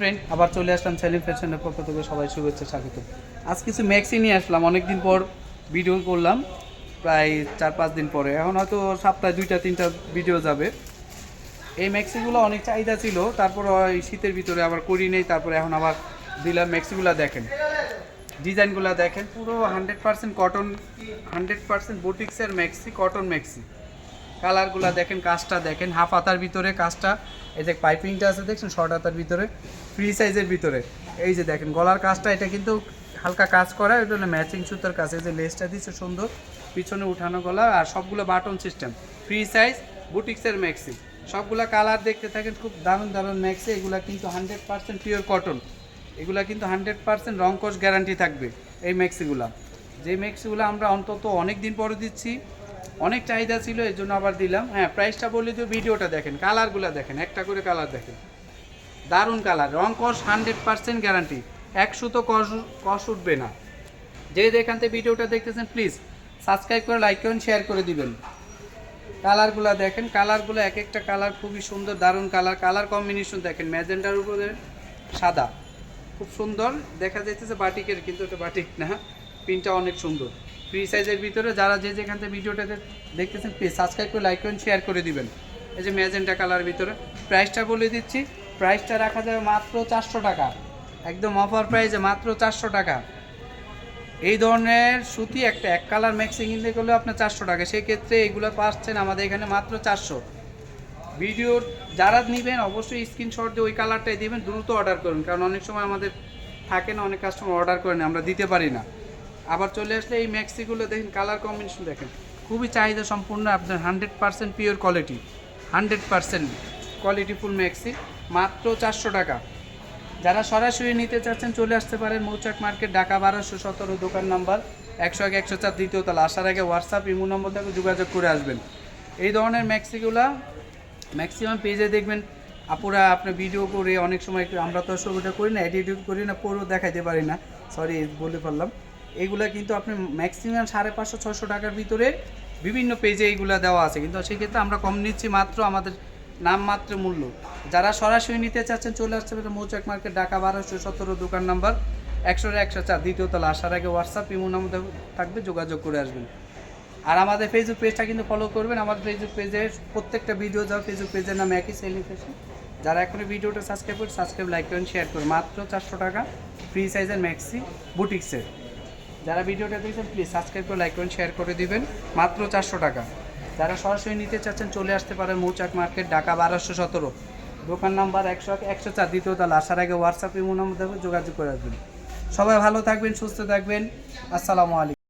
Friend আবার চলে আসলাম সেলিম ফ্যাশনের পক্ষ থেকে, সবাই শুভেচ্ছা, স্বাগত। আজ কিছু ম্যাক্সি নিয়ে আসলাম, অনেকদিন পর ভিডিও করলাম, প্রায় চার পাঁচ দিন পরে। এখন হয়তো সপ্তাহে দুইটা, তিনটা ভিডিও যাবে। এই ম্যাক্সিগুলো অনেক চাহিদা ছিল, তারপর ওই শীতের ভিতরে আবার করি নেই, তারপরে এখন আবার দিলাম ম্যাক্সিগুলো দেখেন। ডিজাইনগুলো দেখেন, পুরো hundred percent cotton hundred percent বুটিক্সের ম্যাক্সি কটন ম্যাক্সি কালারগুলো দেখেন, কাজটা দেখেন। হাফ হাতার ভিতরে কাজটা, এই যে পাইপিংটা আছে, দেখছেন, শর্ট হাতার ভিতরে, ফ্রি সাইজের ভিতরে। এই যে দেখেন, গলার কাজটা, এটা কিন্তু হালকা কাজ করা, এটা হলো ম্যাচিং সুতার কাছে যে লেসটা দিচ্ছে সুন্দর, পিছনে উঠানো গলা আর সবগুলো বাটন সিস্টেম। ফ্রি সাইজ, বুটিক্সের ম্যাক্সি। সবগুলা কালার দেখতে থাকেন, খুব দারুণ দারুণ ম্যাক্সি। এগুলা কিন্তু হান্ড্রেড পার্সেন্ট পিওর কটন এগুলা কিন্তু হান্ড্রেড পার্সেন্ট রংকশ গ্যারান্টি থাকবে, এই ম্যাক্সিগুলা। যে ম্যাক্সিগুলো আমরা অন্তত অনেক দিন পরে দিচ্ছি অনেক চাহিদা ছিল, এর জন্য আবার দিলাম। হ্যাঁ প্রাইসটা বললে তো ভিডিওটা দেখেন কালারগুলো দেখেন, একটা করে কালার দেখেন। দারুণ কালার রং কস হান্ড্রেড পার্সেন্ট গ্যারান্টি একশো তো কস কস উঠবে না। যে যেখান থেকে ভিডিওটা দেখতেছেন প্লিজ সাবস্ক্রাইব করে লাইক করুন শেয়ার করে দিবেন। কালারগুলো দেখেন কালারগুলো এক একটা কালার খুবই সুন্দর, দারুণ কালার কালার কম্বিনেশন দেখেন ম্যাজেন্ডার উপরে সাদা। খুব সুন্দর, দেখা যাইতেছে বাটিকের, কিন্তু এটা বাটিক না। প্রিন্টটা অনেক সুন্দর। ফ্রি সাইজের ভিতরে যারা যে যেখান থেকে ভিডিওটাতে দেখতেছেন প্লিজ সাবস্ক্রাইব করে লাইক করুন শেয়ার করে দিবেন। এই যে ম্যাজেন্টা কালার ভিতরে প্রাইসটা বলে দিচ্ছি। প্রাইসটা রাখা যাবে মাত্র চারশো টাকা। একদম অফার প্রাইসে মাত্র চারশো টাকা। এই ধরনের সুতি একটা, এক কালার ম্যাক্সিং কিনতে গেলে আপনার চারশো টাকা। সেক্ষেত্রে এগুলো পাচ্ছেন আমাদের এখানে মাত্র চারশো। ভিডিওর যারা নেবেন, অবশ্যই স্ক্রিনশট দিয়ে ওই কালারটাই দিবেন। দ্রুত অর্ডার করুন। কারণ অনেক সময় আমাদের থাকে না, অনেক কাস্টমার অর্ডার করেন আমরা দিতে পারি না। আবার চলে আসলে এই ম্যাক্সিগুলো দেখেন কালার কম্বিনেশন দেখেন। খুবই চাহিদা সম্পূর্ণ, আপনার hundred percent pure quality hundred percent কোয়ালিটিফুল ম্যাক্সি মাত্র চারশো টাকা। যারা সরাসরি নিতে চাচ্ছেন, চলে আসতে পারেন মৌচাক মার্কেট, ঢাকা বারোশো সতেরো, দোকান নাম্বার একশো এক, একশো চার, দ্বিতীয় তলা। আসার আগে হোয়াটসঅ্যাপ ইমো নম্বর থেকে যোগাযোগ করে আসবেন। এই ধরনের ম্যাক্সিগুলা ম্যাক্সিমাম পেজে দেখবেন। আপুরা আপনার ভিডিও করে অনেক সময় একটু আমরা তো সবটা করি না এডিট করি না, পুরো দেখাইতে পারি না। সরি বলে ফেললাম। এগুলা কিন্তু আপনি ম্যাক্সিমাম সাড়ে পাঁচশো ছশো টাকার ভিতরে বিভিন্ন পেজে এইগুলা দেওয়া আছে। কিন্তু সেক্ষেত্রে আমরা কম নিচ্ছি মাত্র আমাদের নামমাত্র মূল্য। যারা সরাসরি নিতে চাচ্ছেন, চলে পারে মৌচাক মার্কেট, ঢাকা বারোশো সতেরো, দোকান নাম্বার একশো একশো চার, দ্বিতীয় তলা। আসার আগে হোয়াটসঅ্যাপ ইমো নাম্বার থাকবে, যোগাযোগ করে আসবেন। আর আমাদের ফেসবুক পেজটা কিন্তু ফলো করবেন। আমাদের ফেসবুক পেজে প্রত্যেকটা ভিডিও যাও ফেসবুক পেজের নাম একই সেলিং ফ্যাশন যারা এখনই ভিডিওটা সাবস্ক্রাইব করে সাবস্ক্রাইব লাইক করেন শেয়ার করুন মাত্র চারশো টাকা ফ্রি সাইজের ম্যাক্সি বুটিক্সের যারা ভিডিওটা দেখছেন প্লিজ সাবস্ক্রাইব করে লাইক করুন শেয়ার করে দিবেন। মাত্র চারশো টাকা। যারা সরাসরি নিতে চাচ্ছেন, চলে আসতে পারেন মৌচাক মার্কেট, ঢাকা বারোশো সতেরো। দোকান নাম্বার একশো এক, একশো চার, দ্বিতীয় তাহলে আসার আগে হোয়াটসঅ্যাপ ইমো নম্বর যোগাযোগ করে রাখবেন। সবাই ভালো থাকবেন, সুস্থ থাকবেন। আসসালামু আলাইকুম।